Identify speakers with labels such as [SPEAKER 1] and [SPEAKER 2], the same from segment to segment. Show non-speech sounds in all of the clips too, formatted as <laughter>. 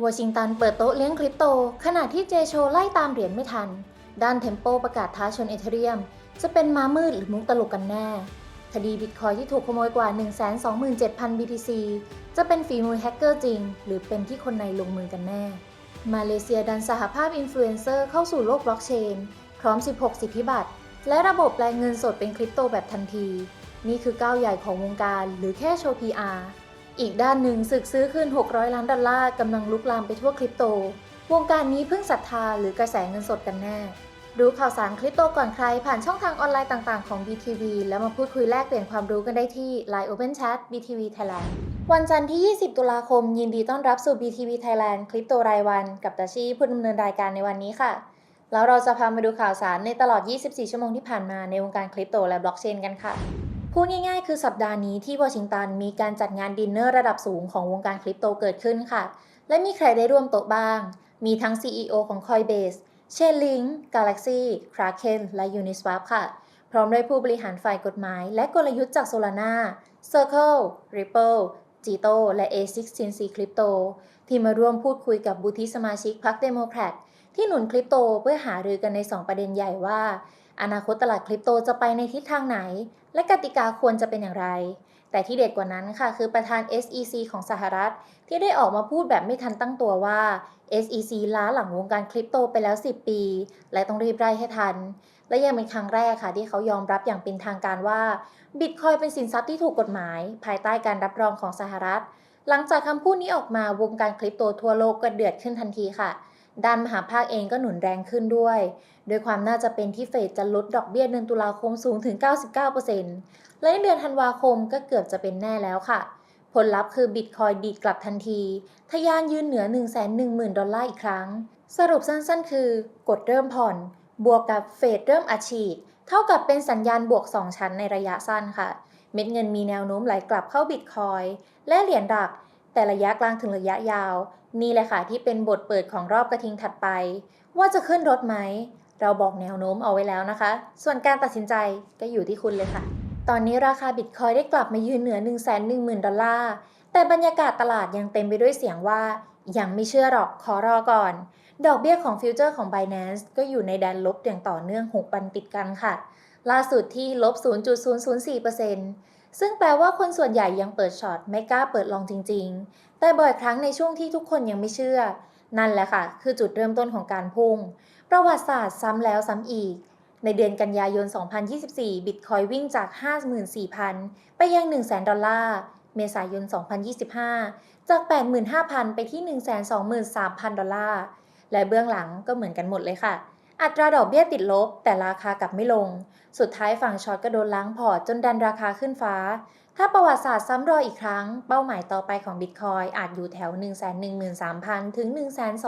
[SPEAKER 1] วอชิงตันเปิดโต๊ะเลี้ยงคริปโต ขณะที่เจโชไล่ตามเหรียญไม่ทัน ด้านเทมโปประกาศท้าชนเอเธเรียม จะเป็นม้ามืดหรือมุกตลกกันแน่ คดีบิตคอยที่ถูกขโมยกว่า 127,000 BTC จะเป็นฝีมือแฮกเกอร์จริง หรือเป็นที่คนในลงมือกันแน่ มาเลเซียดันสหภาพอินฟลูเอนเซอร์เข้าสู่โลกบล็อกเชน พร้อม 16 สิทธิบัตร และระบบแปลงเงินสดเป็นคริปโตแบบทันที นี่คือก้าวใหญ่ของวงการหรือแค่โชว์ PR อีกด้านหนึ่งศึกซื้อคืน 600 ล้านดอลลาร์กำลังลุกลามไปทั่วคริปโต วงการนี้เพิ่งศรัทธาหรือกระแสเงินสดกันแน่ รู้ข่าวสารคริปโตก่อนใครผ่านช่องทางออนไลน์ต่างๆของ BTV แล้วมาพูดคุยแลกเปลี่ยนความรู้กันได้ที่ Line Open Chat BTV Thailand วันจันทร์ที่ 20 ตุลาคม ยินดีต้อนรับสู่ BTV Thailand คริปโตรายวัน กับตาชีผู้ดำเนินรายการในวันนี้ค่ะ แล้วเราจะพามาดูข่าวสารในตลอด 24 ชั่วโมงที่ผ่านมาในวงการคริปโตและบล็อกเชนกันค่ะ พูดง่ายๆ คือสัปดาห์นี้ที่วอชิงตันมีการจัดงานดินเนอร์ระดับสูงของวงการคริปโตเกิดขึ้นค่ะ และมีใครได้ร่วมโต๊ะบ้าง มีทั้ง CEO ของ Coinbase Chainlink Galaxy Kraken และ Uniswap ค่ะ พร้อมด้วยผู้บริหารฝ่ายกฎหมาย และกลยุทธ์จาก Solana Circle Ripple Jito และ A6 CNC Crypto ที่มาร่วมพูดคุยกับบุธิสมาชิกพรรคเดโมแครตที่หนุนคริปโตเพื่อหารือกันใน 2 ประเด็นใหญ่ว่า อนาคตตลาดคริปโตจะไปในทิศทางไหน และกติกาควรจะเป็นอย่างไร แต่ที่เด็ดกว่านั้นค่ะ คือประธาน SEC ของสหรัฐ ที่ได้ออกมาพูดแบบไม่ทันตั้งตัวว่า SEC ล้าหลังวงการคริปโตไปแล้ว 10 ปี และต้องรีบไล่ให้ทัน และยังเป็นครั้งแรกค่ะ ที่เขายอมรับอย่างเป็นทางการว่าบิตคอยเป็นสินทรัพย์ที่ถูกกฎหมาย ภายใต้การรับรองของสหรัฐ หลังจากคำพูดนี้ออกมาวงการคริปโตทั่วโลกก็เดือดขึ้นทันทีค่ะด้านมหาภาคเองก็หนุนแรงขึ้นด้วย โดยความน่าจะเป็นที่เฟดจะลดดอกเบี้ยเดือนตุลาคมสูงถึง 99%และในเดือนธันวาคมก็เกือบจะเป็นแน่แล้วค่ะ ผลลัพธ์คือบิตคอยดีดกลับทันที ทะยานยืนเหนือ 110,000 ดอลลาร์อีกครั้ง สรุปสั้นๆ คือกดเริ่มผ่อน บวกกับเฟดเริ่มอัดฉีด เท่ากับเป็นสัญญาณบวก 2 ชั้นในระยะสั้นค่ะ เม็ดเงินมีแนวโน้มไหลกลับเข้าบิตคอยและเหรียญหลักแต่ระยะกลางถึงระยะยาว นี่แหละค่ะที่เป็นบทเปิดของรอบกระทิงถัดไป ว่าจะขึ้นรถไหม เราบอกแนวโน้มเอาไว้แล้วนะคะ ส่วนการตัดสินใจก็อยู่ที่คุณเลยค่ะ ตอนนี้ราคาบิตคอยได้กลับมายืนเหนือ 1 1 0 0 0 0 ดอลลาร์ แต่บรรยากาศตลาดยังเต็มไปด้วยเสียงว่า ยังไม่เชื่อหรอกขอรอก่อน ดอกเบี้ยของฟิวเจอร์ของ Binance ก็อยู่ในแดนลบอย่างต่อเนื่อง 6 วันติดกันค่ะ ล่าสุดที่ลบ 0.004%ซึ่งแปลว่าคนส่วนใหญ่ยังเปิดช็อตไม่กล้าเปิดลองจริง ๆ แต่บ่อยครั้งในช่วงที่ทุกคนยังไม่เชื่อ นั่นแหละค่ะ คือจุดเริ่มต้นของการพุ่ง ประวัติศาสตร์ซ้ำแล้วซ้ำอีก ในเดือนกันยายน 2024 บิตคอยวิ่งจาก 54,000 ไปยัง 100,000 ดอลลาร์ เมษายน 2025 จาก 85,000 ไปที่ 123,000 ดอลลาร์ และเบื้องหลังก็เหมือนกันหมดเลยค่ะ อัตราดอกเบี้ยติดลบ แต่ราคากลับไม่ลง สุดท้ายฝั่งช็อตก็โดนล้างพอร์ตจนดันราคาขึ้นฟ้า ถ้าประวัติศาสตร์ซ้ำรอยอีกครั้ง เป้าหมายต่อไปของบิตคอยอาจอยู่แถว 113,000 ถึง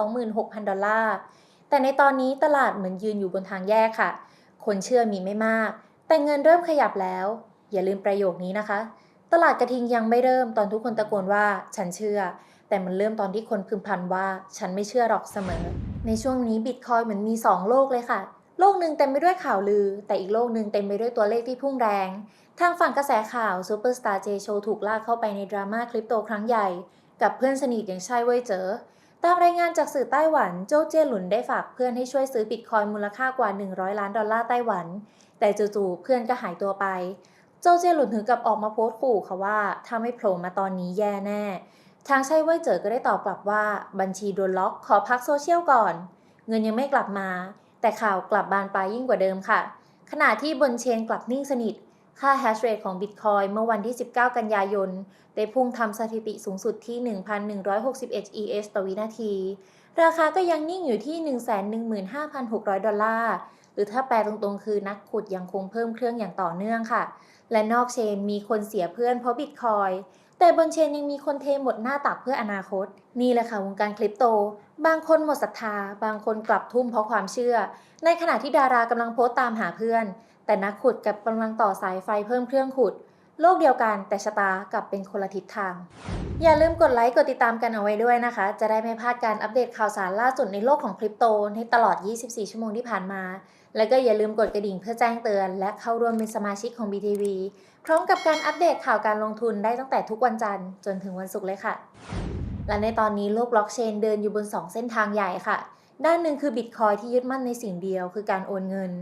[SPEAKER 1] 126,000 ดอลลาร์ แต่ในตอนนี้ตลาดเหมือนยืนอยู่บนทางแยกค่ะ คนเชื่อมีไม่มาก แต่เงินเริ่มขยับแล้ว อย่าลืมประโยคนี้นะคะ ตลาดกระทิงยังไม่เริ่มตอนทุกคนตะโกนว่าฉันเชื่อ แต่มันเริ่มตอนที่คนพึมพำว่า ฉันไม่เชื่อหรอกเสมอ ในช่วงนี้บิตคอยเหมือนมี 2 โลกเลยค่ะ โลกหนึ่งเต็มไปด้วยข่าวลือ แต่อีกโลกหนึ่งเต็มไปด้วยตัวเลขที่พุ่งแรง ทางฝั่งกระแสข่าวซูเปอร์สตาร์เจโชถูกลากเข้าไปในดราม่าคริปโตครั้งใหญ่ กับเพื่อนสนิทอย่างชายเว่ยเจ๋อ ตามรายงานจากสื่อไต้หวัน โจเจี้ยหลุนได้ฝากเพื่อนให้ช่วยซื้อบิตคอยมูลค่ากว่า 100 ล้านดอลลาร์ไต้หวัน แต่จู่ๆเพื่อนก็หายตัวไป โจเจี้ยหลุนถึงกับออกมาโพสต์ขู่ค่ะว่า ถ้าไม่โผล่มาตอนนี้แย่แน่ ทางใชายเว่ยเจ๋อก็ได้ตอบกลับว่าบัญชีโดนล็อกขอพักโซเชียลก่อน เงินยังไม่กลับมา แต่ข่าวกลับบานปลายยิ่งกว่าเดิมค่ะ ขณะที่บนเชนกลับนิ่งสนิท ค่าแฮชเรทของ Bitcoin เมื่อวันที่ 19 กันยายน ได้พุ่งทำสถิติสูงสุดที่ 1,161 ES ต่อวินาที ราคาก็ยังนิ่งอยู่ที่ 115,600 ดอลลาร์ หรือถ้าแปลตรงๆ คือนักขุดยังคงเพิ่มเครื่องอย่างต่อเนื่องค่ะ และนอกเชนมีคนเสียเพื่อนเพราะ Bitcoin แต่บนเชนยังมีคนเทหมดหน้าตักเพื่ออนาคต นี่แหละค่ะวงการคริปโต บางคนหมดศรัทธา บางคนกลับทุ่มเพราะความเชื่อ ในขณะที่ดารากำลังโพสต์ตามหาเพื่อน แต่นักขุดกับกำลังต่อสายไฟเพิ่มเครื่องขุด โลกเดียวกันแต่ชะตากลับเป็นคนละทิศทาง อย่าลืมกดไลค์กดติดตามกันเอาไว้ด้วยนะคะ จะได้ไม่พลาดการอัปเดตข่าวสารล่าสุดในโลกของคริปโตในตลอด 24 ชั่วโมงที่ผ่านมา แล้วก็อย่าลืมกดกระดิ่งเพื่อแจ้งเตือน และเข้าร่วมเป็นสมาชิกของ BTV พร้อมกับการอัปเดตข่าวการลงทุนได้ตั้งแต่ทุกวันจันทร์จนถึงวันศุกร์เลยค่ะ และในตอนนี้โลกบล็อกเชนเดินอยู่บน 2 เส้นทางใหญ่ค่ะ ด้านหนึ่งคือบิตคอยที่ยึดมั่นในสิ่งเดียวคือการโอนเงิน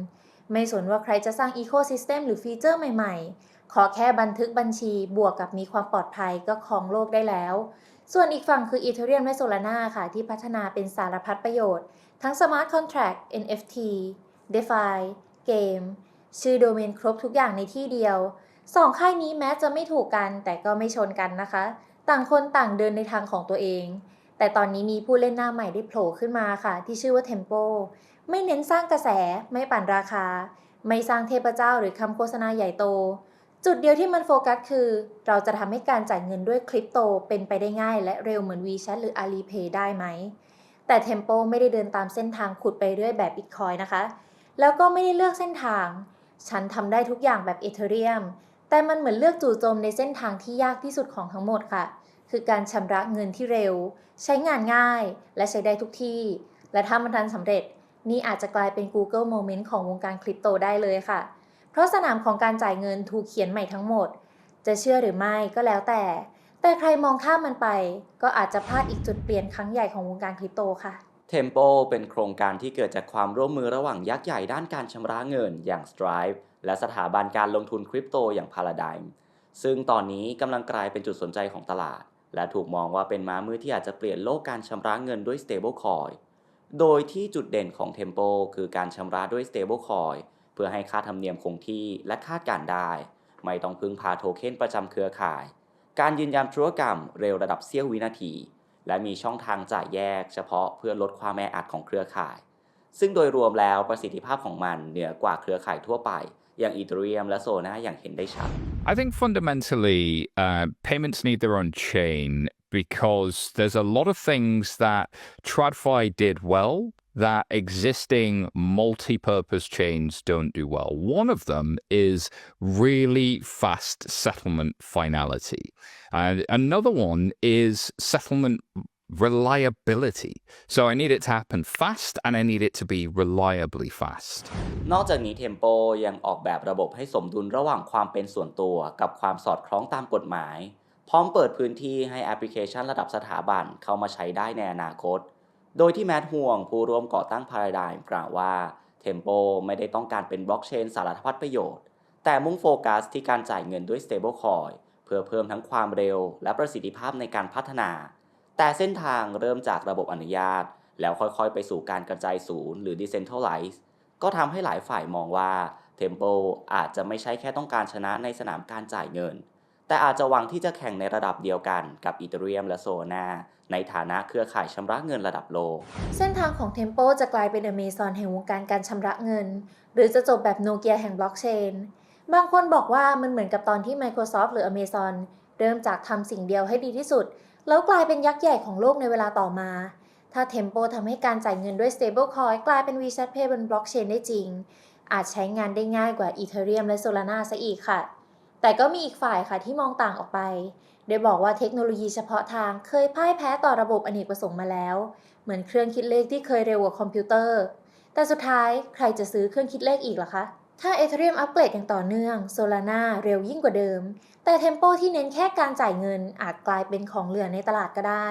[SPEAKER 1] ไม่สนว่าใครจะสร้างอีโค y ิสเต็มหรือฟีเจอร์ใหม่ๆ ขอแค่บันทึกบัญชีบวกกับมีความปลอดภัยก็ครองโลกได้แล้ว ส่วนอีกฝั่งคือ Ethereum และ Solana ค่ะ ที่พัฒนาเป็นสารพัดประโยชน์ ทั้ง Smart Contract NFT DeFi เกม ชื่อโดเมนครบทุกอย่างในที่เดียวสองค่ายนี้แม้จะไม่ถูกกันแต่ก็ไม่ชนกันนะคะ ต่างคนต่างเดินในทางของตัวเอง แต่ตอนนี้มีผู้เล่นหน้าใหม่ได้โผล่ขึ้นมาค่ะ ที่ชื่อว่า Tempo ไม่เน้นสร้างกระแส ไม่ปั่นราคา ไม่สร้างเทพเจ้าหรือคำโฆษณาใหญ่โต จุดเดียวที่มันโฟกัสคือ เราจะทำให้การจ่ายเงินด้วยคริปโตเป็นไปได้ง่าย และเร็วเหมือน WeChat หรือ Alipay ได้ไหม แต่ Tempo ไม่ได้เดินตามเส้นทางขุดไปเรื่อยแบบ Bitcoin นะคะ แล้วก็ไม่ได้เลือกเส้นทาง ฉันทำได้ทุกอย่างแบบ Ethereum แต่มันเหมือนเลือกจู่โจมในเส้นทางที่ยากที่สุดของทั้งหมดค่ะ คือการชำระเงินที่เร็ว ใช้งานง่าย และใช้ได้ทุกที่ และถ้ามันทันสำเร็จ นี่อาจจะกลายเป็น Google Moment ของวงการคริปโตได้เลยค่ะ เพราะสนามของการจ่ายเงินถูกเขียนใหม่ทั้งหมด จะเชื่อหรือไม่ก็แล้วแต่ แต่ใครมองข้ามมันไป ก็อาจจะพลาดอีกจุดเปลี่ยนครั้งใหญ่ของวงการคริปโตค่ะ
[SPEAKER 2] Tempo เป็นโครงการที่เกิดจากความร่วมมือระหว่างยักษ์ใหญ่ด้านการชำระเงินอย่าง Stripe และสถาบันการลงทุนคริปโตอย่าง Paradigm ซึ่งตอนนี้กำลังกลายเป็นจุดสนใจของตลาด และถูกมองว่าเป็นม้ามืดที่อาจจะเปลี่ยนโลกการชำระเงินด้วย stablecoin โดยที่จุดเด่นของ Tempo คือการชำระด้วย stablecoin เพื่อให้ค่าธรรมเนียมคงที่และคาดการได้ ไม่ต้องพึ่งพาโทเค็นประจำเครือข่าย การยืนยันธุรกรรมเร็วระดับเสี้ยววินาที และมีช่องทางจ่ายแยกเฉพาะเพื่อลดความแออัดของเครือข่าย ซึ่งโดยรวมแล้วประสิทธิภาพของมันเหนือกว่าเครือข่ายทั่วไปอย่างอีเทเรียมและโซนาอย่างเห็นได้ชัด
[SPEAKER 3] I think fundamentally, uh, payments need their own chain because there's a lot of things that TradFi did well that existing multi purpose chains don't do well. One of them is really fast settlement finality, and another one is settlement reliability. So I need it to happen fast and I need it to be reliably fast.
[SPEAKER 2] นอกจากนี้ Tempo ยังออกแบบระบบให้สมดุลระหว่างความเป็นส่วนตัวกับความสอดคล้องตามกฎหมาย พร้อมเปิดพื้นที่ให้แอปพลิเคชันระดับสถาบันเข้ามาใช้ได้ในอนาคต โดยที่แมทห่วงผู้ร่วมก่อตั้ง Paradigm กล่าวว่า Tempo ไม่ได้ต้องการเป็นบล็อกเชนสารพัดประโยชน์ แต่มุ่งโฟกัสที่การจ่ายเงินด้วย stablecoin เพื่อเพิ่มทั้งความเร็วและประสิทธิภาพในการพัฒนา แต่เส้นทางเริ่มจากระบบอนุญาต แล้วค่อยๆ ไปสู่การกระจายศูนย์หรือ decentralize ก็ทำให้หลายฝ่ายมองว่า Tempo อาจจะไม่ใช่แค่ต้องการชนะในสนามการจ่ายเงิน แต่อาจจะหวังที่จะแข่งในระดับเดียวกันกับอีเทเรียมและโซนาในฐานะเครือข่ายชำระเงินระดับโลก
[SPEAKER 1] เส้นทางของ Tempo จะกลายเป็น Amazon แห่งวงการการชำระเงิน หรือจะจบแบบโนเกียแห่งบล็อกเชน บางคนบอกว่ามันเหมือนกับตอนที่ Microsoft หรือ Amazon เริ่มจากทำสิ่งเดียวให้ดีที่สุด แล้วกลายเป็นยักษ์ใหญ่ของโลกในเวลาต่อมา ถ้า Tempo ทำให้การจ่ายเงินด้วย stablecoin กลายเป็น WeChat Pay บนบล็อกเชนได้จริง อาจใช้งานได้ง่ายกว่า Ethereum และ Solana ซะอีกค่ะ แต่ก็มีอีกฝ่ายค่ะที่มองต่างออกไป โดยบอกว่าเทคโนโลยีเฉพาะทางเคยพ่ายแพ้ต่อระบบอเนกประสงค์มาแล้ว เหมือนเครื่องคิดเลขที่เคยเร็วกว่าคอมพิวเตอร์ แต่สุดท้ายใครจะซื้อเครื่องคิดเลขอีกล่ะคะ ถ้า Ethereum อัปเกรดอย่างต่อเนื่อง Solana เร็วยิ่งกว่าเดิม แต่ Tempo ที่เน้นแค่การจ่ายเงินอาจกลายเป็นของเหลือในตลาดก็ได้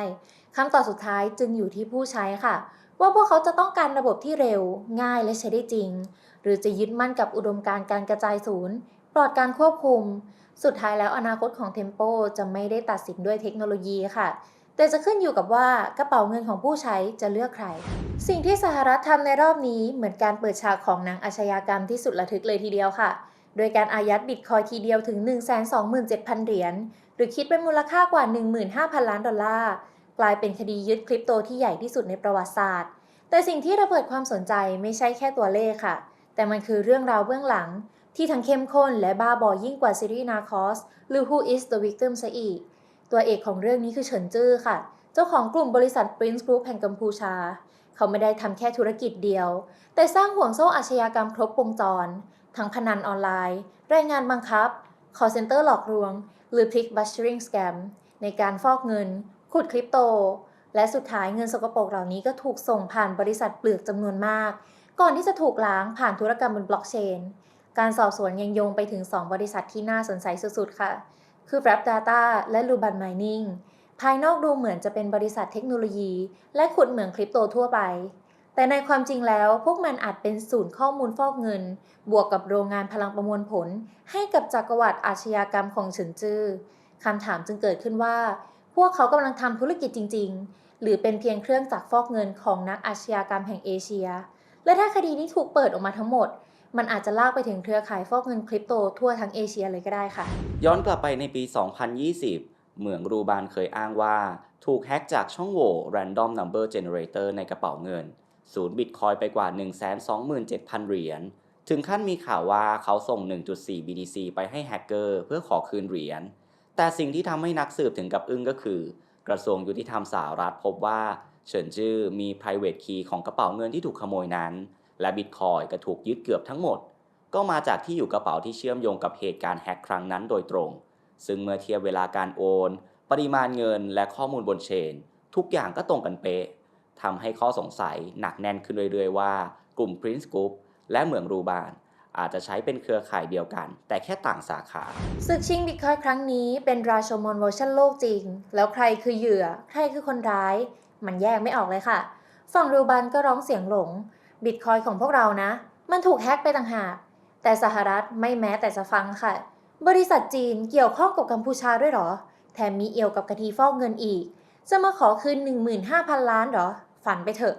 [SPEAKER 1] คำตอบสุดท้ายจึงอยู่ที่ผู้ใช้ค่ะ ว่าพวกเขาจะต้องการระบบที่เร็ว ง่ายและใช้ได้จริง หรือจะยึดมั่นกับอุดมการณ์การกระจายศูนย์ ปลอดการควบคุม สุดท้ายแล้วอนาคตของ Tempo จะไม่ได้ตัดสินด้วยเทคโนโลยีค่ะ แต่จะขึ้นอยู่กับว่ากระเป๋าเงินของผู้ใช้จะเลือกใคร สิ่งที่สหรัฐทำในรอบนี้เหมือนการเปิดฉากของหนังอาชญากรรมที่สุดระทึกเลยทีเดียวค่ะ โดยการอายัดบิตคอยทีเดียวถึง 127,000 เหรียญ หรือคิดเป็นมูลค่ากว่า 15,000 ล้านดอลลาร์ กลายเป็นคดียึดคริปโตที่ใหญ่ที่สุดในประวัติศาสตร์ แต่สิ่งที่ระเบิดความสนใจไม่ใช่แค่ตัวเลขค่ะ แต่มันคือเรื่องราวเบื้องหลัง ที่ทั้งเข้มข้นและบ้าบอยิ่งกว่าซีรีส์นาคอสหรือ Who is the Victim ซะอีก ตัวเอกของเรื่องนี้คือเฉินจื้อค่ะ เจ้าของกลุ่มบริษัท Prince Group แห่งกัมพูชา เขาไม่ได้ทำแค่ธุรกิจเดียว แต่สร้างห่วงโซ่อาชญากรรมครบวงจร ทั้งพนันออนไลน์แรงงานบังคับ call center หลอกลวง หรือ Trick Bustering Scam ในการฟอกเงิน ขุดคริปโต และสุดท้ายเงินสกปรกเหล่านี้ก็ถูกส่งผ่านบริษัทเปลือกจำนวนมาก ก่อนที่จะถูกล้างผ่านธุรกรรมบนบล็อกเชน การสอบสวนยังโยงไปถึง 2 บริษัทที่น่าสนใจสุดๆ ค่ะ คือ r a p Data และ Luban Mining ภายนอกดูเหมือนจะเป็นบริษัทเทคโนโลยี และขุดเหมืองคริปโตทั่วไป แต่ในความจริงแล้วพวกมันอาจเป็นศูนย์ข้อมูลฟอกเงิน บวกกับโรงงานพลังประมวลผล ให้กับจักรวรรดิอาชญากรรมของเฉินจื้อคำถามจึงเกิดขึ้นว่า พวกเขากำลังทำธุรกิจจริง ๆ หรือเป็นเพียงเครื่องจักรฟอกเงินของนักอาชญากรรมแห่งเอเชีย และถ้าคดีนี้ถูกเปิดออกมาทั้งหมด มันอาจจะลากไปถึงเครือข่ายฟอกเงินคริปโตทั่วทั้งเอเชียเลยก็ได้ค่ะ
[SPEAKER 2] ย้อนกลับไปในปี 2020 เหมืองรูบานเคยอ้างว่า ถูกแฮ็กจากช่องโหว่ Random Number Generator ในกระเป๋าเงิน ศูนย์บิตคอยไปกว่า 127,000 เหรียญ ถึงขั้นมีข่าวว่าเขาส่ง 1.4 BTC ไปให้แฮกเกอร์เพื่อขอคืนเหรียญ แต่สิ่งที่ทำให้นักสืบถึงกับอึ้งก็คือ กระทรวงยุติธรรมสหรัฐพบว่าเฉินจื้อมี private key ของกระเป๋าเงินที่ถูกขโมยนั้น และบิตคอยก็ถูกยึดเกือบทั้งหมด ก็มาจากที่อยู่กระเป๋าที่เชื่อมโยงกับเหตุการณ์แฮกครั้งนั้นโดยตรง ซึ่งเมื่อเทียบเวลาการโอน ปริมาณเงินและข้อมูลบนเชน ทุกอย่างก็ตรงกันเป๊ะทำให้ข้อสงสัยหนักแน่นขึ้นเรื่อยๆว่า กลุ่ม Prince Group และเหมืองรูบานอาจจะใช้เป็นเครือข่ายเดียวกัน แต่แค่ต่างสาขา
[SPEAKER 1] ศึกชิงบิตคอยครั้งนี้เป็นราชมนเวอร์ชันโลกจริง แล้วใครคือเหยื่อ ใครคือคนร้าย มันแยกไม่ออกเลยค่ะ ฝั่งรูบันก็ร้องเสียงหลง บิตคอยของพวกเรานะ มันถูกแฮ็กไปต่างหาก แต่สหรัฐไม่แม้แต่จะฟังค่ะ บริษัทจีนเกี่ยวข้องกับกัมพูชาด้วยหรอ แถมมีเอี่ยวกับคดีฟอกเงินอีก จะมาขอคืน 15,000 ล้านเหรอ ฝันไปเถอะ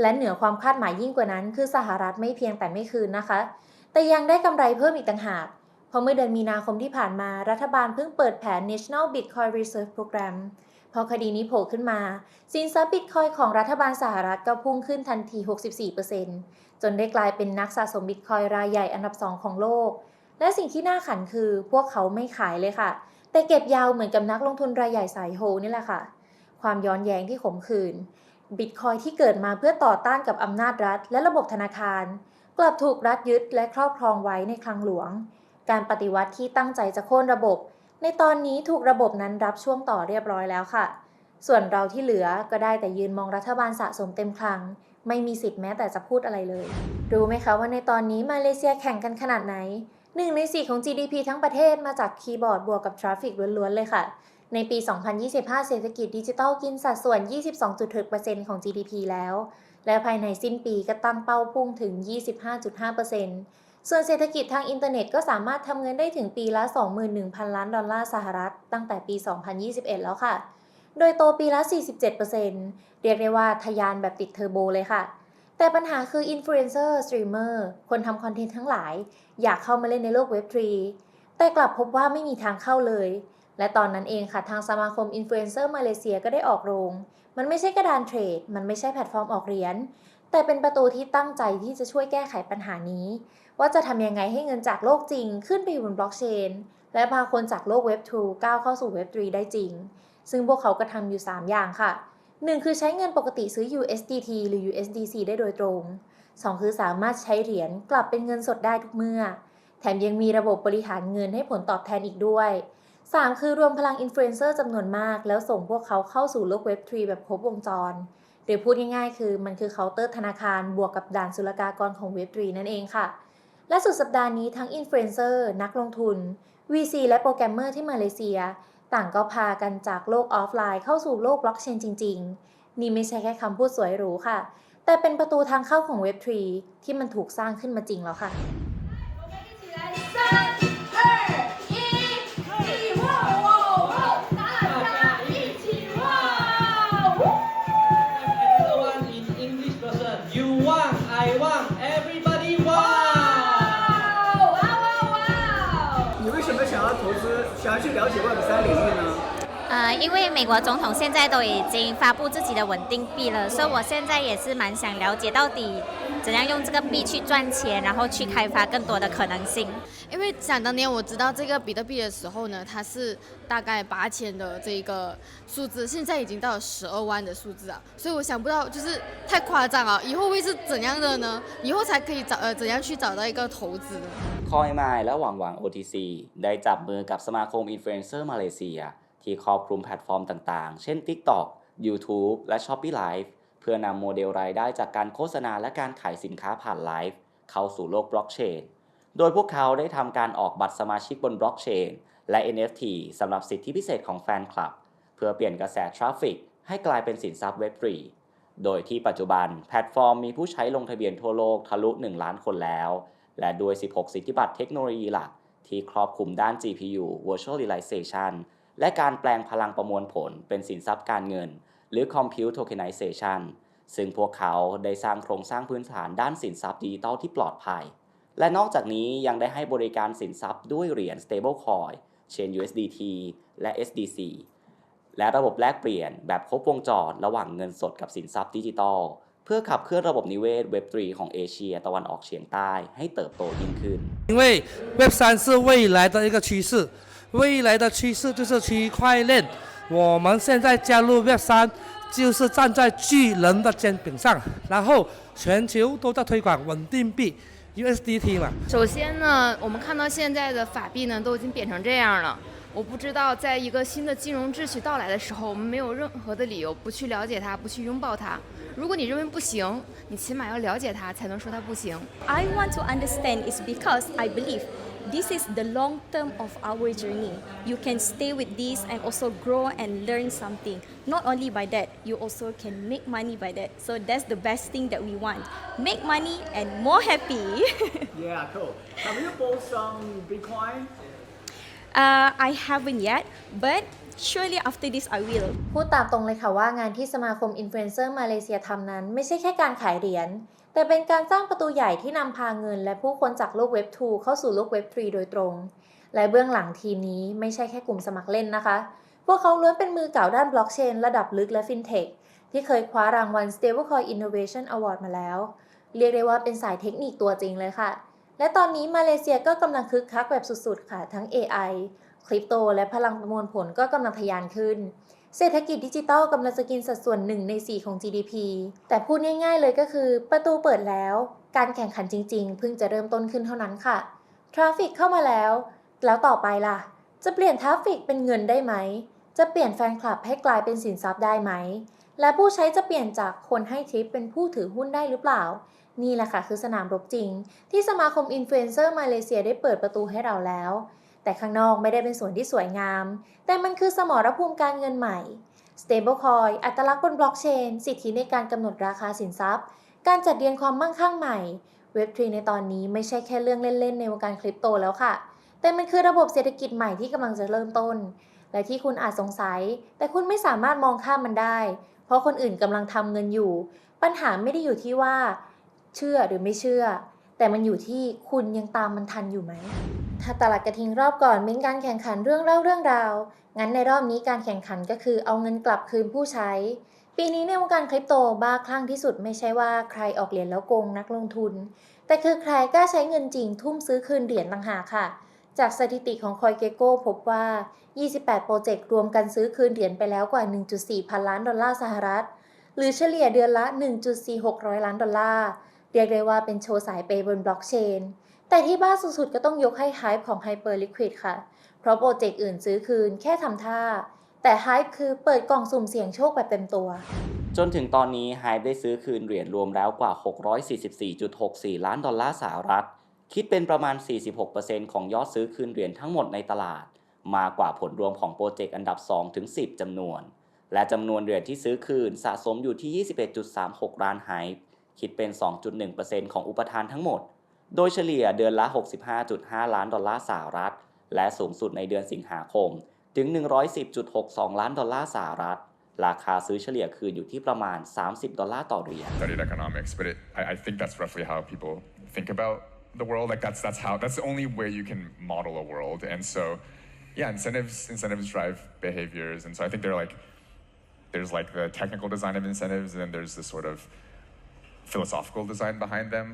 [SPEAKER 1] และเหนือความคาดหมายยิ่งกว่านั้น คือสหรัฐไม่เพียงแต่ไม่คืนนะคะ แต่ยังได้กำไรเพิ่มอีกต่างหากเพราะเมื่อเดือนมีนาคมที่ผ่านมารัฐบาลเพิ่งเปิดแผน National Bitcoin Reserve Program พอคดีนี้โผล่ขึ้นมา สินทรัพย์บิตคอยของรัฐบาลสหรัฐก็พุ่งขึ้นทันที 64%จนได้กลายเป็นนักสะสมบิตคอยรายใหญ่อันดับ 2 ของโลก และสิ่งที่น่าขันคือพวกเขาไม่ขายเลยค่ะ แต่เก็บยาวเหมือนกับนักลงทุนรายใหญ่สายโฮนี่แหละค่ะ ความย้อนแย้งที่ขมขื่นบิตคอยที่เกิดมาเพื่อต่อต้านกับอำนาจรัฐ และระบบธนาคาร กลับถูกรัฐยึดและครอบครองไว้ในคลังหลวง การปฏิวัติที่ตั้งใจจะโค่นระบบ ในตอนนี้ถูกระบบนั้นรับช่วงต่อเรียบร้อยแล้วค่ะ ส่วนเราที่เหลือก็ได้แต่ยืนมองรัฐบาลสะสมเต็มคลัง ไม่มีสิทธิ์แม้แต่จะพูดอะไรเลย รู้ไหมคะว่าในตอนนี้มาเลเซียแข่งกันขนาดไหนหนึ่งในสี่ของ GDP ทั้งประเทศมาจากคีย์บอร์ดบวกกับทราฟฟิกล้วนๆเลยค่ะ ในปี 2025 เศรษฐกิจดิจิทัลกินสัดส่วน 22.6%ของ GDP แล้ว และภายในสิ้นปีก็ตั้งเป้าพุ่งถึง 25.5% ส่วนเศรษฐกิจทางอินเทอร์เน็ตก็สามารถทำเงินได้ถึงปีละ 21,000 ล้านดอลลาร์สหรัฐ ตั้งแต่ปี 2021 แล้วค่ะ โดยโตปีละ 47%เรียกได้ว่าทะยานแบบติดเทอร์โบเลยค่ะ แต่ปัญหาคืออินฟลูเอนเซอร์สตรีมเมอร์คนทำคอนเทนต์ทั้งหลาย อยากเข้ามาเล่นในโลกเว็บ3แต่กลับพบว่าไม่มีทางเข้าเลย และตอนนั้นเองค่ะทางสมาคมอินฟลูเอนเซอร์มาเลเซียก็ได้ออกโรง มันไม่ใช่กระดานเทรด มันไม่ใช่แพลตฟอร์มออกเหรียญแต่เป็นประตูที่ตั้งใจที่จะช่วยแก้ไขปัญหานี้ ว่าจะทำยังไงให้เงินจากโลกจริงขึ้นไปบนบล็อกเชน และพาคนจากโลกเว็บ2ก้าวเข้าสู่เว็บ3ได้จริง ซึ่งพวกเขาก็ทำอยู่ 3 อย่างค่ะ 1 คือใช้เงินปกติซื้อ USDT หรือ USDC ได้โดยตรง 2 คือสามารถใช้เหรียญกลับเป็นเงินสดได้ทุกเมื่อ แถมยังมีระบบบริหารเงินให้ผลตอบแทนอีกด้วย 3 คือรวมพลังอินฟลูเอนเซอร์จำนวนมาก แล้วส่งพวกเขาเข้าสู่โลกเว็บ3แบบครบวงจรหรือพูดง่ายๆ คือมันคือเคาน์เตอร์ธนาคารบวกกับด่านศุลกากรของเว็บ3นั่นเองค่ะ และสุดสัปดาห์นี้ทั้งอินฟลูเอนเซอร์นักลงทุน VC และโปรแกรมเมอร์ที่มาเลเซีย ต่างก็พากันจากโลกออฟไลน์เข้าสู่โลกบล็อกเชนจริง ๆ นี่ไม่ใช่แค่คำพูดสวยหรูค่ะ แต่เป็นประตูทางเข้าของเว็บ3ที่มันถูกสร้างขึ้นมาจริงแล้วค่ะ
[SPEAKER 4] 因为美国总统现在都已经发布自己的稳定币了，所以我现在也是蛮想了解到底怎样用这个币去赚钱，然后去开发更多的可能性。
[SPEAKER 5] 因为想当年我知道这个比特币的时候呢，它是大概八千的这个数字，现在已经到了十二万的数字啊，所以我想不到就是太夸张啊，以后会是怎样的呢？以后才可以找呃怎样去找到一个投资呢？
[SPEAKER 2] คอยมายและหวังหวัง OTC ได้จับมือกับสมาคมอินฟลูเอนเซอร์มาเลเซีย ที่ครอบคลุมแพลตฟอร์มต่างๆ เช่น TikTok YouTube และ Shopee Live เพื่อนำโมเดลรายได้จากการโฆษณาและการขายสินค้าผ่านไลฟ์เข้าสู่โลกบล็อกเชน โดยพวกเขาได้ทำการออกบัตรสมาชิกบนบล็อกเชน และ NFT สำหรับสิทธิพิเศษของแฟนคลับ เพื่อเปลี่ยนกระแสทราฟฟิกให้กลายเป็นสินทรัพย์เว็บฟรี โดยที่ปัจจุบันแพลตฟอร์มมีผู้ใช้ลงทะเบียนทั่วโลกทะลุ 1 ล้านคนแล้ว และด้วย 16 สิทธิบัตรเทคโนโลยีหลักที่ครอบคลุมด้าน GPU Virtualization และการแปลงพลังประมวลผลเป็นสินทรัพย์การเงิน หรือ Compute Tokenization ซึ่งพวกเขาได้สร้างโครงสร้างพื้นฐานด้านสินทรัพย์ดิจิตอลที่ปลอดภัย และนอกจากนี้ยังได้ให้บริการสินทรัพย์ด้วยเหรียญ stablecoin เช่น USDT และ SDC และระบบแลกเปลี่ยนแบบครบวงจรระหว่างเงินสดกับสินทรัพย์ดิจิทัล เพื่อขับเคลื่อนระบบนิเวศ Web3 ของเอเชียตะวันออกเฉียงใต้ให้เติบโตยิ่งขึ้น
[SPEAKER 6] 因为 Web 三是未来的一个趋势， 未来的趋势就是区块链。我们现在加入 Web 三，就是站在巨人的肩膀上，然后全球都在推广稳定币 USDT 嘛。
[SPEAKER 5] 首先呢，我们看到现在的法币呢都已经贬成这样了。我不知道，在一个新的金融秩序到来的时候，我们没有任何的理由不去了解它，不去拥抱它。如果你认为不行，你起码要了解它，才能说它不行。
[SPEAKER 7] I want to understand is because I believe this is the long term of our journey. You can stay with this and also grow and learn something. Not only by that, you also can make money by that. So that's the best thing that we want. Make money and more happy. <laughs>
[SPEAKER 8] Yeah, cool. Have you bought some Bitcoin?
[SPEAKER 7] uh, I haven't yet, but surely after this I will.
[SPEAKER 1] พูดตามตรงเลยค่ะว่างานที่สมาคมอินฟลูเอนเซอร์มาเลเซียทำนั้น ไม่ใช่แค่การขายเหรียญ แต่เป็นการสร้างประตูใหญ่ที่นำพาเงิน และผู้คนจากโลกเว็บ 2 เข้าสู่โลกเว็บ 3 โดยตรง และเบื้องหลังทีมนี้ไม่ใช่แค่กลุ่มสมัครเล่นนะคะ พวกเขาล้วนเป็นมือเก่าด้านบล็อกเชนระดับลึกและฟินเทคที่เคยคว้ารางวัล Stablecoin Innovation Award มาแล้ว เรียกได้ว่าเป็นสายเทคนิคตัวจริงเลยค่ะ และตอนนี้มาเลเซียก็กำลังคึกคักแบบสุดๆค่ะ ทั้ง AI คริปโตและพลังประมวลผลก็กำลังทะยานขึ้น เศรษฐกิจดิจิทัลกำลังจะกินสัดส่วนหนึ่งใน 4 ของ GDP แต่พูดง่ายๆเลยก็คือ ประตูเปิดแล้ว การแข่งขันจริงๆ เพิ่งจะเริ่มต้นขึ้นเท่านั้นค่ะทราฟฟิกเข้ามาแล้ว แล้วต่อไปล่ะ จะเปลี่ยนทราฟฟิกเป็นเงินได้ไหม จะเปลี่ยนแฟนคลับให้กลายเป็นสินทรัพย์ได้ไหม และผู้ใช้จะเปลี่ยนจากคนให้ทิปเป็นผู้ถือหุ้นได้หรือเปล่า นี่แหละค่ะคือสนามรบจริง ที่สมาคมอินฟลูเอนเซอร์มาเลเซียได้เปิดประตูให้เราแล้ว แต่ข้างนอกไม่ได้เป็นส่วนที่สวยงาม แต่มันคือสมรภูมิการเงินใหม่ Stablecoin อัตลักษณ์บนบล็อกเชน สิทธิในการกำหนดราคาสินทรัพย์ การจัดเรียงความมั่งคั่งใหม่เว็บ3ในตอนนี้ไม่ใช่แค่เรื่องเล่นๆ ในวงการคริปโตแล้วค่ะ แต่มันคือระบบเศรษฐกิจใหม่ที่กำลังจะเริ่มต้น และที่คุณอาจสงสัย แต่คุณไม่สามารถมองข้ามมันได้ เพราะคนอื่นกำลังทำเงินอยู่ ปัญหาไม่ได้อยู่ที่ว่า เชื่อหรือไม่เชื่อ แต่มันอยู่ที่คุณยังตามมันทันอยู่ไหม ถ้าตลาดกระทิงรอบก่อนเป็นการแข่งขันเรื่องเล่าเรื่องราว งั้นในรอบนี้การแข่งขันก็คือเอาเงินกลับคืนผู้ใช้ ปีนี้ในวงการคริปโตบ้าคลั่งที่สุดไม่ใช่ว่าใครออกเหรียญแล้วโกงนักลงทุน แต่คือใครกล้าใช้เงินจริงทุ่มซื้อคืนเหรียญต่างหากค่ะ จากสถิติของคอยเกโก้พบว่า 28 โปรเจกต์รวมกันซื้อคืนเหรียญไปแล้วกว่า 1.4 พันล้านดอลลาร์สหรัฐ หรือเฉลี่ยเดือนละ 1.4600ล้านดอลลาร์ เรียกได้ว่าเป็นโชว์สายเปย์บนบล็อกเชน แต่ที่บ้าสุดๆ ก็ต้องยกให้ Hype ของ Hyperliquid ค่ะ เพราะโปรเจกต์อื่นซื้อคืนแค่ทำท่า แต่ Hype คือเปิดกล่องสุ่มเสี่ยงโชคแบบเต็มตัว
[SPEAKER 2] จนถึงตอนนี้ไฮได้ซื้อคืนเหรียญรวมแล้วกว่า 644.64 ล้านดอลลาร์สหรัฐ คิดเป็นประมาณ 46%ของยอดซื้อคืนเหรียญทั้งหมดในตลาด มากกว่าผลรวมของโปรเจกต์อันดับ 2 ถึง 10จำนวน และจำนวนเหรียญที่ซื้อคืนสะสมอยู่ที่ 21.36 ล้านไฮ คิดเป็น 2.1%ของอุปทานทั้งหมด โดยเฉลี่ยเดือนละ 65.5 ล้านดอลลาร์สหรัฐ และสูงสุดในเดือนสิงหาคม ถึง 110.62 ล้านดอลลาร์สหรัฐ ราคาซื้อเฉลี่ยคืนอยู่ที่ประมาณ 30 ดอลลาร์ต่อเหรียญ
[SPEAKER 9] studied economics, but it, I, I think that's roughly how people think about the world. Like that's that's how that's the only way you can model a world. And so, yeah, incentives incentives drive behaviors. And so I think they're like there's like the technical design of incentives, and then there's the sort of philosophical design behind them.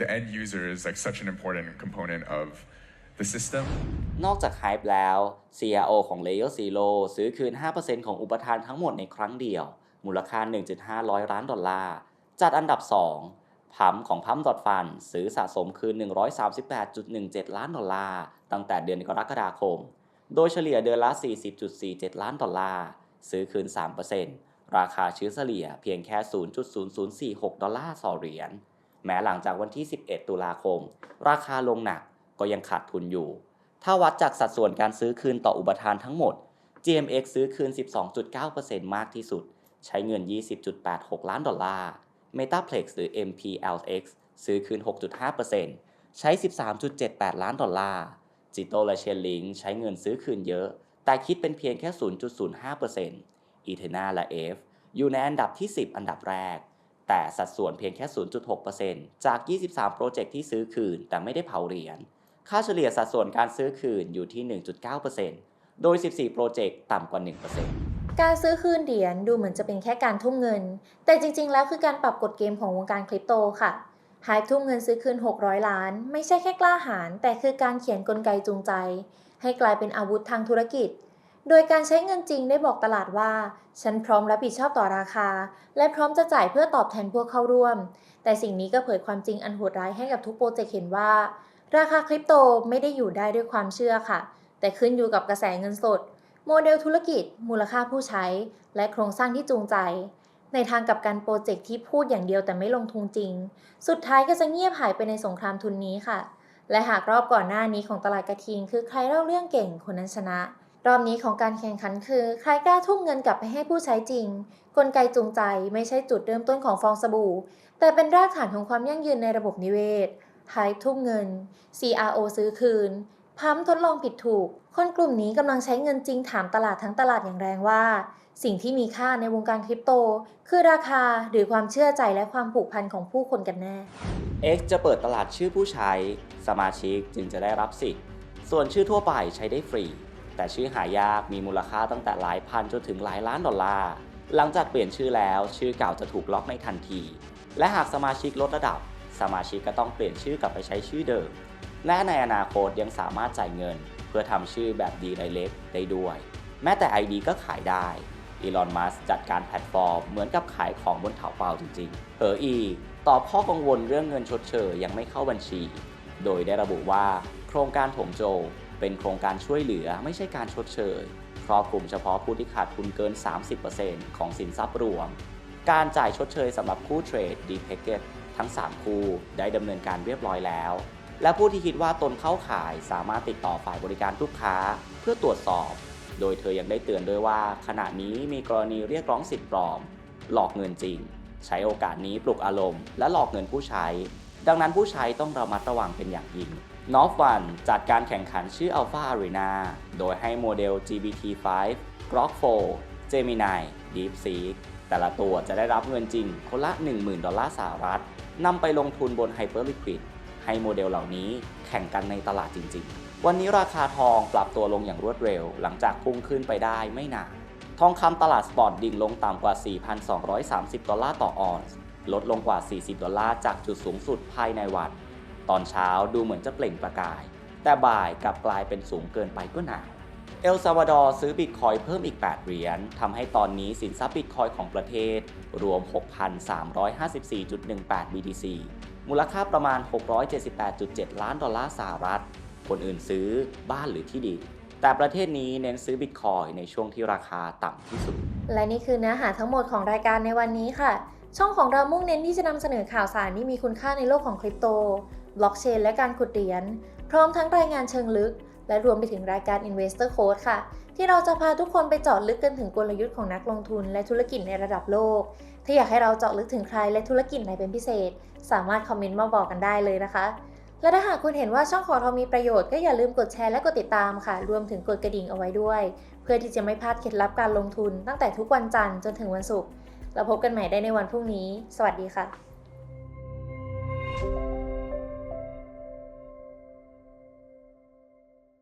[SPEAKER 9] The end user is like such an important component of the system.
[SPEAKER 2] นอกจาก Hype แล้ว CRO ของ Layer Zero ซื้อคืน 5%ของอุปทานทั้งหมดในครั้งเดียว มูลค่า 1.500ล้านดอลลาร์ จัดอันดับ 2 พัมของพัมดอทฟันซื้อสะสมคืน 138.17 ล้านดอลลาร์ ตั้งแต่เดือนกรกฎาคม โดยเฉลี่ยเดือนละ 40.47 ล้านดอลลาร์ ซื้อคืน 3% ราคาชื้อเฉลี่ยเพียงแค่ 0.0046 ดอลลาร์ต่อเหรียญ แม้หลังจากวันที่ 11 ตุลาคม ราคาลงหนักก็ยังขาดทุนอยู่ ถ้าวัดจากสัดส่วนการซื้อคืนต่ออุปทานทั้งหมด GMX ซื้อคืน 12.9%มากที่สุด ใช้เงิน 20.86 ล้านดอลลาร์ Metaplex หรือ MPLX ซื้อคืน 6.5%ใช้ 13.78 ล้านดอลลาร์ Jito และ Chainlink ใช้เงินซื้อคืนเยอะ แต่คิดเป็นเพียงแค่ 0.05% Etherna และ F อยู่ในอันดับที่ 10 อันดับแรก แต่สัดส่วนเพียงแค่ 0.6%จาก 23 โปรเจกต์ที่ซื้อคืนแต่ไม่ได้เผาเหรียญ ค่าเฉลี่ยสัดส่วนการซื้อคืนอยู่ที่ 1.9%โดย 14 โปรเจกต์ต่ำกว่า 1%
[SPEAKER 1] การซื้อคืนเหรียญดูเหมือนจะเป็นแค่การทุ่มเงิน แต่จริงๆ แล้วคือการปรับกฎเกมของวงการคริปโตค่ะหายทุ่มเงินซื้อคืน 600 ล้าน ไม่ใช่แค่กล้าหาญแต่คือการเขียนกลไกจูงใจ ให้กลายเป็นอาวุธทางธุรกิจ โดยการใช้เงินจริงได้บอกตลาดว่า ฉันพร้อมรับผิดชอบต่อราคา และพร้อมจะจ่ายเพื่อตอบแทนพวกเข้าร่วม แต่สิ่งนี้ก็เผยความจริงอันโหดร้ายให้กับทุกโปรเจกต์เห็นว่า ราคาคริปโตไม่ได้อยู่ได้ด้วยความเชื่อค่ะ แต่ขึ้นอยู่กับกระแสเงินสด โมเดลธุรกิจ มูลค่าผู้ใช้ และโครงสร้างที่จูงใจ ในทางกับการโปรเจกต์ที่พูดอย่างเดียวแต่ไม่ลงทุนจริง สุดท้ายก็จะเงียบหายไปในสงครามทุนนี้ค่ะ และหากรอบก่อนหน้านี้ของตลาดกระทิงคือใครเล่าเรื่องเก่งคนนั้นชนะ รอบนี้ของการแข่งขันคือ ใครกล้าทุ่มเงินกลับไปให้ผู้ใช้จริง กลไกจูงใจไม่ใช่จุดเริ่มต้นของฟองสบู่ แต่เป็นรากฐานของความยั่งยืนในระบบนิเวศไฮทุ่มเงิน CRO ซื้อคืน พัมทดลองผิดถูก คนกลุ่มนี้กำลังใช้เงินจริงถามตลาดทั้งตลาดอย่างแรงว่า สิ่งที่มีค่าในวงการคริปโต คือราคาหรือความเชื่อใจและความผูกพันของผู้คนกันแน่
[SPEAKER 2] X จะเปิดตลาดชื่อผู้ใช้ สมาชิกจึงจะได้รับสิทธิ์ ส่วนชื่อทั่วไปใช้ได้ฟรี แต่ชื่อหายากมีมูลค่าตั้งแต่หลายพันจนถึงหลายล้านดอลลาร์หลังจากเปลี่ยนชื่อแล้ว ชื่อเก่าจะถูกล็อกในทันที และหากสมาชิกลดระดับ สมาชิกก็ต้องเปลี่ยนชื่อกลับไปใช้ชื่อเดิม และในอนาคตยังสามารถจ่ายเงิน เพื่อทำชื่อแบบดีไดเล็กได้ด้วย แม้แต่ ID ก็ขายได้อีลอน มัสจัดการแพลตฟอร์ม เหมือนกับขายของบนเถาเปล่าจริงๆเผออี ตอบข้อกังวลเรื่องเงินชดเชยยังไม่เข้าบัญชี โดยได้ระบุว่า โครงการถมโจ เป็นโครงการช่วยเหลือไม่ใช่การชดเชย ครอบคลุมเฉพาะผู้ที่ขาดทุนเกิน 30%ของสินทรัพย์รวม การจ่ายชดเชยสำหรับคู่เทรดดีเพกเกตทั้ง 3 คู่ได้ดำเนินการเรียบร้อยแล้ว และผู้ที่คิดว่าตนเข้าข่ายสามารถติดต่อฝ่ายบริการลูกค้าเพื่อตรวจสอบ โดยเธอยังได้เตือนด้วยว่า ขณะนี้มีกรณีเรียกร้องสิทธิ์ปลอม หลอกเงินจริง ใช้โอกาสนี้ปลุกอารมณ์ และหลอกเงินผู้ใช้ ดังนั้นผู้ใช้ต้องระมัดระวังเป็นอย่างยิ่ง n o f 1จัดการแข่งขันชื่อ Alpha Arena โดยให้โมเดล GPT-5 Grok 4 Gemini DeepSeek แต่ละตัวจะได้รับเงินจริงคนละ 10,000 ดอลลาร์สหรัฐนำไปลงทุนบน Hyperliquid ให้โมเดลเหล่านี้แข่งกันในตลาดจริง ๆ วันนี้ราคาทองปรับตัวลงอย่างรวดเร็ว หลังจากพุ่งขึ้นไปได้ไม่นานทองคำตลาดสปอร์ตดิ่งลงต่ำกว่า 4,230 ดอลลาร์ต่อออนซ์ลดลงกว่า 40 ดอลลาร์จากจุดสูงสุดภายในวัน ตอนเช้าดูเหมือนจะเปล่งประกาย แต่บ่ายกลับกลายเป็นสูงเกินไปก็หนาวเอลซาวาดอร์ซื้อบิตคอยเพิ่มอีก 8 เหรียญทำให้ตอนนี้สินทรัพย์บิตคอยของประเทศ รวม 6,354.18 BTC มูลค่าประมาณ 678.7 ล้านดอลลาร์สหรัฐ คนอื่นซื้อบ้านหรือที่ดินแต่ประเทศนี้เน้นซื้อบิตคอยในช่วงที่ราคาต่ำที่สุด
[SPEAKER 1] และนี่คือเนื้อหาทั้งหมดของรายการในวันนี้ค่ะ ช่องของเรามุ่งเน้นที่จะนำเสนอข่าวสารที่มีคุณค่าในโลกของคริปโต บล็อกเชนและการขุดเหรียญพร้อมทั้งรายงานเชิงลึก และรวมไปถึงรายการ Investor Code ค่ะ ที่เราจะพาทุกคนไปเจาะลึกกันถึงกลยุทธ์ของนักลงทุนและธุรกิจในระดับโลก ถ้าอยากให้เราเจาะลึกถึงใครและธุรกิจไหนเป็นพิเศษ สามารถคอมเมนต์มาบอกกันได้เลยนะคะและถ้าหากคุณเห็นว่าช่องของเรามีประโยชน์ก็อย่าลืมกดแชร์และกดติดตามค่ะ รวมถึงกดกระดิ่งเอาไว้ด้วย เพื่อที่จะไม่พลาดเคล็ดลับการลงทุนตั้งแต่ทุกวันจันทร์จนถึงวันศุกร์แล้วพบกันใหม่ได้ในวันพรุ่งนี้ สวัสดีค่ะ